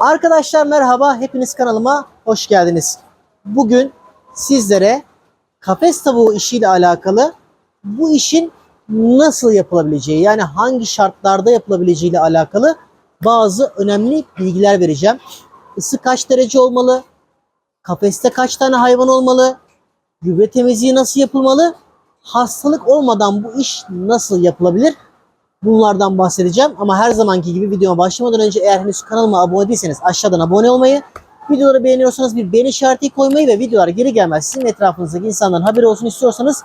Arkadaşlar merhaba, hepiniz kanalıma hoş geldiniz. Bugün sizlere kafes tavuğu işiyle alakalı bu işin nasıl yapılabileceği yani hangi şartlarda yapılabileceği ile alakalı bazı önemli bilgiler vereceğim. Isı kaç derece olmalı? Kafeste kaç tane hayvan olmalı? Gübre temizliği nasıl yapılmalı? Hastalık olmadan bu iş nasıl yapılabilir? Bunlardan bahsedeceğim ama her zamanki gibi videoma başlamadan önce eğer henüz kanalıma abone değilseniz aşağıdan abone olmayı, videoları beğeniyorsanız bir beğeni işareti koymayı ve videolar geri gelmez sizin etrafınızdaki insanların haberi olsun istiyorsanız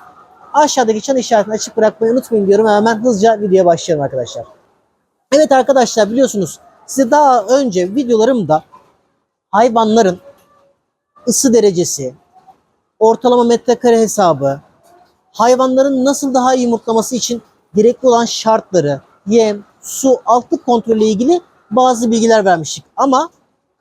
aşağıdaki çan işaretini açık bırakmayı unutmayın diyorum. Hemen hızlıca videoya başlayalım arkadaşlar. Evet arkadaşlar biliyorsunuz size daha önce videolarımda hayvanların ısı derecesi, ortalama metrekare hesabı, hayvanların nasıl daha iyi yumurtlaması için gerekli olan şartları, yem, su, altlık kontrolü ile ilgili bazı bilgiler vermiştik. Ama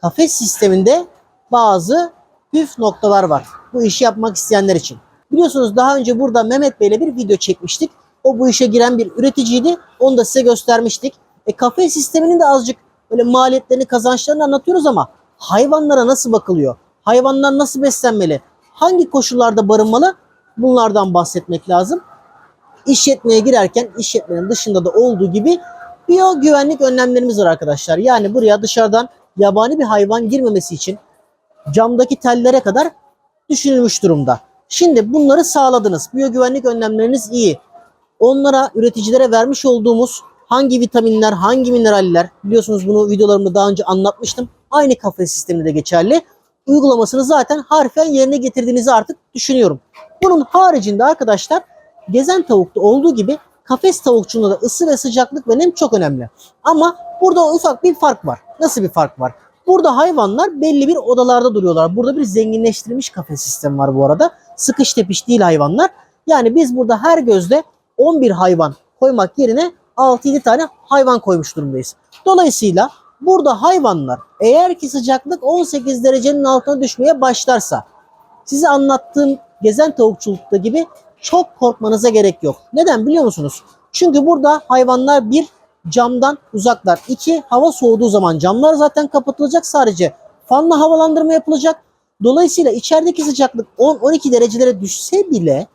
kafes sisteminde bazı püf noktalar var. Bu işi yapmak isteyenler için. Biliyorsunuz daha önce burada Mehmet Bey ile bir video çekmiştik. O bu işe giren bir üreticiydi. Onu da size göstermiştik. E, kafes sisteminin de azıcık böyle maliyetlerini, kazançlarını anlatıyoruz ama hayvanlara nasıl bakılıyor? Hayvanlar nasıl beslenmeli? Hangi koşullarda barınmalı? Bunlardan bahsetmek lazım işletmeye girerken işletmenin dışında da olduğu gibi biyo güvenlik önlemlerimiz var arkadaşlar. Yani buraya dışarıdan yabani bir hayvan girmemesi için camdaki tellere kadar düşünülmüş durumda. Şimdi bunları sağladınız. Biyo güvenlik önlemleriniz iyi. Onlara üreticilere vermiş olduğumuz hangi vitaminler, hangi mineraller biliyorsunuz bunu videolarımda daha önce anlatmıştım. Aynı kafes sisteminde de geçerli. Uygulamasını zaten harfen yerine getirdiğinizi artık düşünüyorum. Bunun haricinde arkadaşlar gezen tavukta olduğu gibi kafes tavukçuluğunda da ısı ve sıcaklık ve nem çok önemli. Ama burada ufak bir fark var. Nasıl bir fark var? Burada hayvanlar belli bir odalarda duruyorlar. Burada bir zenginleştirilmiş kafes sistemi var bu arada. Sıkış tepiş değil hayvanlar. Yani biz burada her gözde 11 hayvan koymak yerine 6-7 tane hayvan koymuş durumdayız. Dolayısıyla burada hayvanlar eğer ki sıcaklık 18 derecenin altına düşmeye başlarsa size anlattığım gezen tavukçulukta gibi çok korkmanıza gerek yok. Neden biliyor musunuz? Çünkü burada hayvanlar bir camdan uzaklar. İki hava soğuduğu zaman camlar zaten kapatılacak sadece fanla havalandırma yapılacak. Dolayısıyla içerideki sıcaklık 10-12 derecelere düşse bile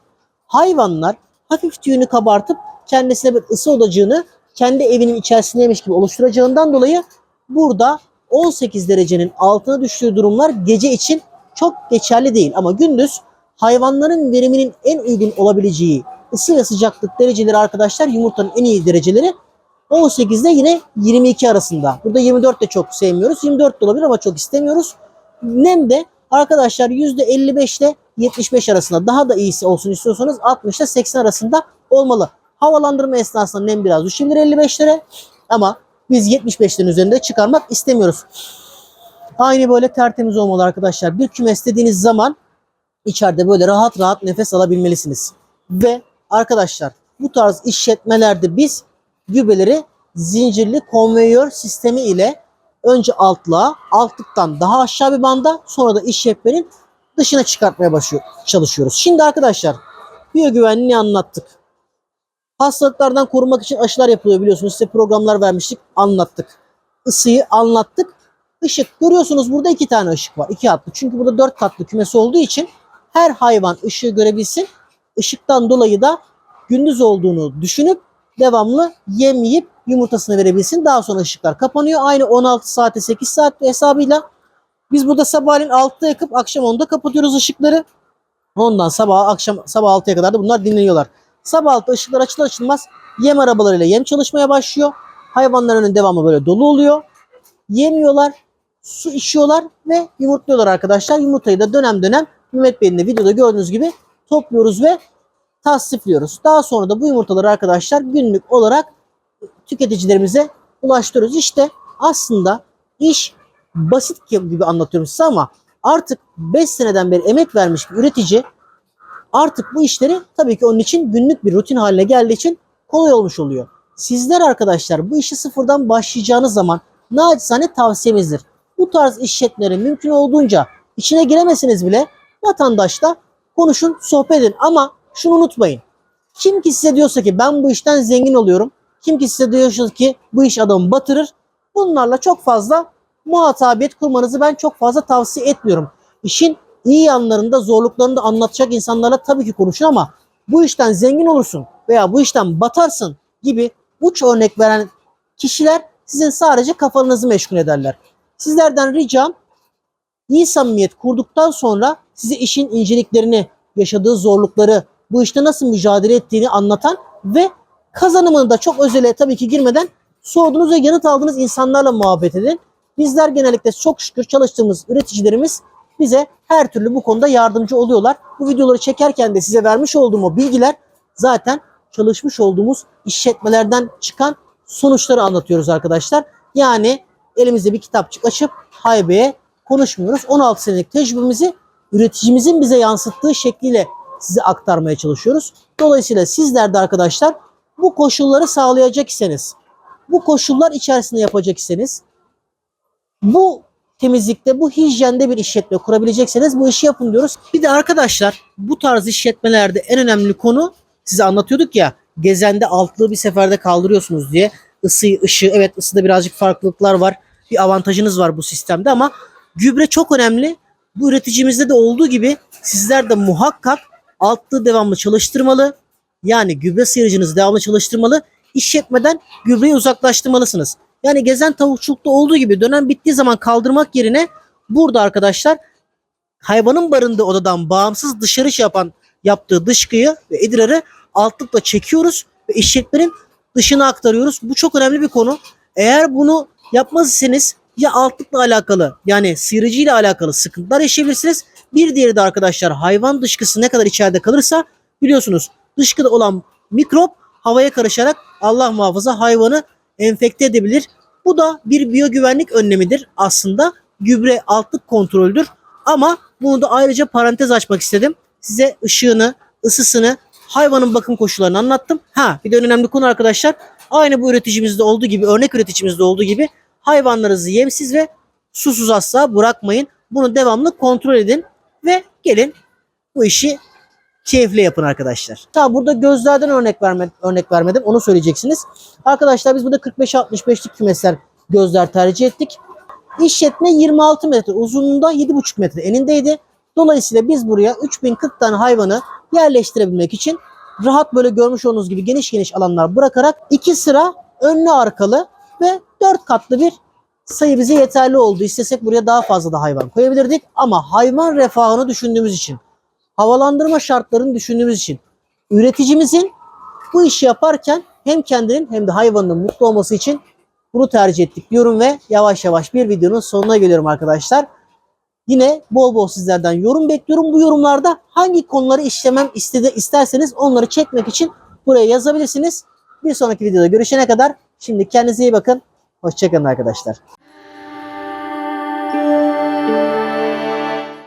hayvanlar hafif tüyünü kabartıp kendisine bir ısı odacığını kendi evinin içerisindeymiş gibi oluşturacağından dolayı burada 18 derecenin altına düştüğü durumlar gece için çok geçerli değil. Ama gündüz hayvanların veriminin en uygun olabileceği ısı ve sıcaklık dereceleri arkadaşlar yumurtanın en iyi dereceleri 18 ile yine 22 arasında. Burada 24 de çok sevmiyoruz. 24 de olabilir ama çok istemiyoruz. Nem de arkadaşlar %55 ile 75 arasında. Daha da iyisi olsun istiyorsanız 60 ile 80 arasında olmalı. Havalandırma esnasında nem biraz düşebilir 55'lere ama biz 75'lerin üzerinde çıkarmak istemiyoruz. Aynı böyle tertemiz olmalı arkadaşlar. Bir kümes dediğiniz zaman içeride böyle rahat rahat nefes alabilmelisiniz. Ve arkadaşlar bu tarz işletmelerde biz gübreleri zincirli konveyör sistemi ile önce altlığa, altlıktan daha aşağı bir banda sonra da işletmenin dışına çıkartmaya başlıyor, çalışıyoruz. Şimdi arkadaşlar biyogüvenliği anlattık. Hastalıklardan korunmak için aşılar yapılıyor biliyorsunuz. Size programlar vermiştik, anlattık. Isıyı anlattık. Işık görüyorsunuz burada iki tane ışık var. iki hatlı. Çünkü burada dört katlı kümesi olduğu için her hayvan ışığı görebilsin. Işıktan dolayı da gündüz olduğunu düşünüp devamlı yem yiyip yumurtasını verebilsin. Daha sonra ışıklar kapanıyor. Aynı 16 saate 8 saat hesabıyla. Biz burada sabahleyin 6'da yakıp akşam 10'da kapatıyoruz ışıkları. Ondan sabah akşam sabah 6'ya kadar da bunlar dinleniyorlar. Sabah 6'da ışıklar açılır açılmaz yem arabalarıyla yem çalışmaya başlıyor. Hayvanların devamlı böyle dolu oluyor. Yemiyorlar, su içiyorlar ve yumurtluyorlar arkadaşlar. Yumurtayı da dönem dönem Mehmet Bey'in de videoda gördüğünüz gibi topluyoruz ve tasdifliyoruz. Daha sonra da bu yumurtaları arkadaşlar günlük olarak tüketicilerimize ulaştırıyoruz. İşte aslında iş basit gibi anlatıyorum size ama artık 5 seneden beri emek vermiş bir üretici artık bu işleri tabii ki onun için günlük bir rutin haline geldiği için kolay olmuş oluyor. Sizler arkadaşlar bu işi sıfırdan başlayacağınız zaman naçizane tavsiyemizdir. Bu tarz işletmelerin mümkün olduğunca içine giremesiniz bile vatandaşla konuşun, sohbet edin. Ama şunu unutmayın. Kim ki size diyorsa ki ben bu işten zengin oluyorum. Kim ki size diyorsa ki bu iş adamı batırır. Bunlarla çok fazla muhatabiyet kurmanızı ben çok fazla tavsiye etmiyorum. İşin iyi yanlarında, zorluklarını da anlatacak insanlarla tabii ki konuşun ama bu işten zengin olursun veya bu işten batarsın gibi uç örnek veren kişiler sizin sadece kafanızı meşgul ederler. Sizlerden ricam iyi samimiyet kurduktan sonra size işin inceliklerini, yaşadığı zorlukları, bu işte nasıl mücadele ettiğini anlatan ve kazanımını da çok özele tabii ki girmeden sorduğunuz ve yanıt aldığınız insanlarla muhabbet edin. Bizler genellikle çok şükür çalıştığımız üreticilerimiz bize her türlü bu konuda yardımcı oluyorlar. Bu videoları çekerken de size vermiş olduğum o bilgiler zaten çalışmış olduğumuz işletmelerden çıkan sonuçları anlatıyoruz arkadaşlar. Yani elimizde bir kitapçık açıp haybeye konuşmuyoruz. 16 senelik tecrübemizi üreticimizin bize yansıttığı şekliyle size aktarmaya çalışıyoruz. Dolayısıyla sizler de arkadaşlar bu koşulları sağlayacak iseniz, bu koşullar içerisinde yapacak iseniz, bu temizlikte, bu hijyende bir işletme kurabilecekseniz bu işi yapın diyoruz. Bir de arkadaşlar bu tarz işletmelerde en önemli konu size anlatıyorduk ya gezende altlığı bir seferde kaldırıyorsunuz diye ısıyı, ışığı evet ısıda birazcık farklılıklar var. Bir avantajınız var bu sistemde ama gübre çok önemli. Bu üreticimizde de olduğu gibi sizler de muhakkak altlığı devamlı çalıştırmalı. Yani gübre sıyırıcınızı devamlı çalıştırmalı. İşletmeden gübreyi uzaklaştırmalısınız. Yani gezen tavukçulukta olduğu gibi dönem bittiği zaman kaldırmak yerine burada arkadaşlar hayvanın barındığı odadan bağımsız dışarı şey yapan yaptığı dışkıyı ve idrarı altlıkla çekiyoruz ve işletmenin dışına aktarıyoruz. Bu çok önemli bir konu. Eğer bunu yapmaz iseniz ya altlıkla alakalı yani sıyırıcı alakalı sıkıntılar yaşayabilirsiniz. Bir diğeri de arkadaşlar hayvan dışkısı ne kadar içeride kalırsa biliyorsunuz dışkıda olan mikrop havaya karışarak Allah muhafaza hayvanı enfekte edebilir. Bu da bir biyogüvenlik önlemidir aslında. Gübre altlık kontroldür. Ama bunu da ayrıca parantez açmak istedim. Size ışığını, ısısını, hayvanın bakım koşullarını anlattım. Ha bir de önemli konu arkadaşlar. Aynı bu üreticimizde olduğu gibi, örnek üreticimizde olduğu gibi hayvanlarınızı yemsiz ve susuz asla bırakmayın. Bunu devamlı kontrol edin ve gelin bu işi keyifle yapın arkadaşlar. Ta burada gözlerden örnek verme, örnek vermedim. Onu söyleyeceksiniz. Arkadaşlar biz burada 45-65'lik kümesler gözler tercih ettik. İşletme 26 metre uzunluğunda 7,5 metre enindeydi. Dolayısıyla biz buraya 3040 tane hayvanı yerleştirebilmek için rahat böyle görmüş olduğunuz gibi geniş geniş alanlar bırakarak iki sıra önlü arkalı ve dört katlı bir sayı bize yeterli oldu. İstesek buraya daha fazla da hayvan koyabilirdik ama hayvan refahını düşündüğümüz için havalandırma şartlarını düşündüğümüz için üreticimizin bu işi yaparken hem kendinin hem de hayvanının mutlu olması için bunu tercih ettik diyorum ve yavaş yavaş bir videonun sonuna geliyorum arkadaşlar. Yine bol bol sizlerden yorum bekliyorum. Bu yorumlarda hangi konuları işlemem istedi, isterseniz onları çekmek için buraya yazabilirsiniz. Bir sonraki videoda görüşene kadar şimdi kendinize iyi bakın. Hoşçakalın arkadaşlar.